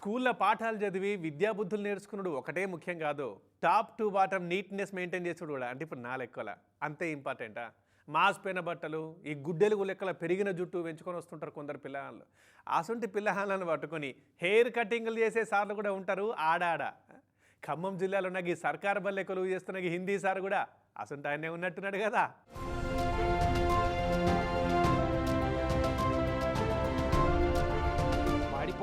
స్కూల్లో పాఠాలు చదివి విద్యాబుద్ధులు నేర్చుకున్నాడు ఒకటే ముఖ్యం కాదు. Top to bottom neatness maintain చేసుడు కూడా. అంటే ఇప్పుడు నా లెక్కల అంతే ఇంపార్టెంటా? మాసిపోయిన బట్టలు ఈ గుడ్డెలుగు లెక్కల పెరిగిన జుట్టు పెంచుకొని వస్తుంటారు కొందరు పిల్లలు. అసొంటి పిల్లహాలను పట్టుకొని హెయిర్ కటింగ్లు చేసే సార్లు కూడా ఉంటారు ఆడాడ. ఖమ్మం జిల్లాలో ఉన్న ఈ సర్కార్ బల్లెక్కలు చేస్తున్న హిందీ సార్ కూడా అసంటి ఆయనే ఉన్నట్టున్నాడు కదా.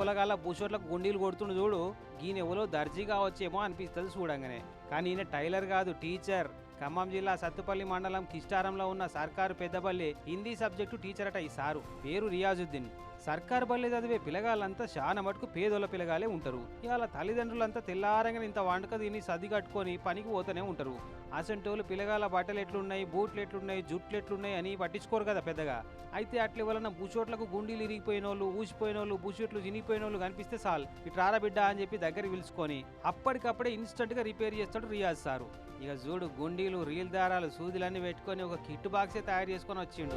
వాడి పొలగాల గుండీలు కొడుతుండు చూడు. ఈయన ఎవరో దర్జీగా వచ్చేమో అనిపిస్తుంది చూడంగానే. కానీ ఈయన టైలర్ కాదు టీచర్. ఖమ్మం జిల్లా సత్తుపల్లి మండలం కిష్టారంలో ఉన్న సర్కారు పెద్దపల్లి హిందీ సబ్జెక్టు టీచర్ ఈ సారు. పేరు రియాజుద్దీన్. సర్కార్ బల్లి చదివే పిల్లగాళ్ళంతా చాలా మటుకు పేదోళ్ళ పిల్లగాలే ఉంటారు. ఇవాళ తల్లిదండ్రులంతా తెల్లారంగా ఇంత వంటక తిని సర్ది కట్టుకొని పనికి పోతూనే ఉంటారు. అసంటోళ్ళు పిల్లగాల బట్టలు ఎట్లున్నాయి బూట్లు ఎట్లున్నాయి జుట్లు ఎట్లున్నాయి అని పట్టించుకోరు కదా పెద్దగా. అయితే అట్ల వలన బుచోట్లకు గుండీలు ఇరిగిపోయిన వాళ్ళు ఊసిపోయిన వాళ్ళు బుచోట్లు చినిగిపోయిన వాళ్ళు కనిపిస్తే సాల్ ఇటు రారా బిడ్డ అని చెప్పి దగ్గర పిలుచుకొని అప్పటికప్పుడే ఇన్స్టంట్గా రిపేర్ చేస్తాడు రియాజ్ సారు. ఇక చూడు గుండీలు రీల్ దారాలు సూదులన్నీ పెట్టుకొని ఒక కిట్ బాక్సే తయారు చేసుకొని వచ్చిండు.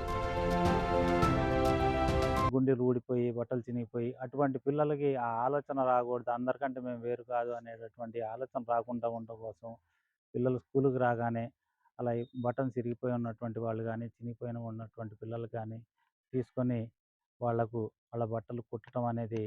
గుండెలు ఊడిపోయి బట్టలు చినిగిపోయి అటువంటి పిల్లలకి ఆ ఆలోచన రాకూడదు. అందరికంటే మేము వేరు కాదు అనేటటువంటి ఆలోచన రాకుండా ఉండడం కోసం పిల్లలు స్కూల్కి రాగానే అలా బటన్స్ ఇరిగిపోయి ఉన్నటువంటి వాళ్ళు కానీ చినిగిపోయిన ఉన్నటువంటి పిల్లలు కానీ తీసుకొని వాళ్ళకు వాళ్ళ బట్టలు కుట్టడం అనేది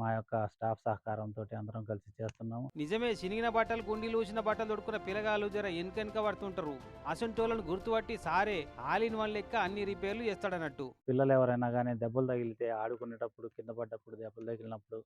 మా యొక్క స్టాఫ్ సహకారంతో అందరం కలిసి చేస్తున్నాము. నిజమే చినిగిన బట్టలు గుండీలు ఊసిన బట్టలు దొడుకున్న పిల్లగాళ్ళు జర వెనక పడుతుంటారు. అసంటోళ్ళను గుర్తుపట్టి సారే ఆలిన్ వన్ లెక్క అన్ని రిపేర్లు చేస్తాడన్నట్టు. పిల్లలు ఎవరైనా కానీ దెబ్బలు తగిలితే ఆడుకునేటప్పుడు కింద పడ్డప్పుడు దెబ్బలు తగిలినప్పుడు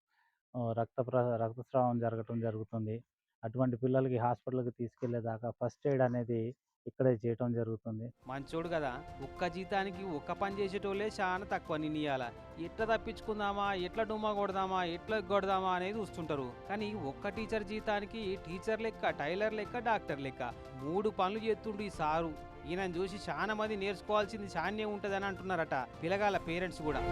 రక్త ప్ర రక్తస్రావం జరగటం జరుగుతుంది. అటువంటి పిల్లలకి హాస్పిటల్కి తీసుకెళ్ళేదాకా ఫస్ట్ ఎయిడ్ అనేది ఇక్కడే చేయటం జరుగుతుంది. మంచోడు కదా! ఒక్క జీతానికి ఒక్క పని చేసేటోళ్ళే చాలా తక్కువ నిన్నయాల ఎట్లా తప్పించుకుందామా? ఎట్లా డుమ్మా కొడదామా? ఎట్లా కొడదామా అనేది చూస్తుంటారు. కానీ ఒక్క టీచర్ జీతానికి టీచర్ లెక్క టైలర్ లెక్క డాక్టర్ లెక్క మూడు పనులు చేస్తుండు ఈ సారు. ఈయనను చూసి చాలా మంది నేర్చుకోవాల్సింది చాన్నే ఉంటుందని అంటున్నారట పిలగాల పేరెంట్స్ కూడా.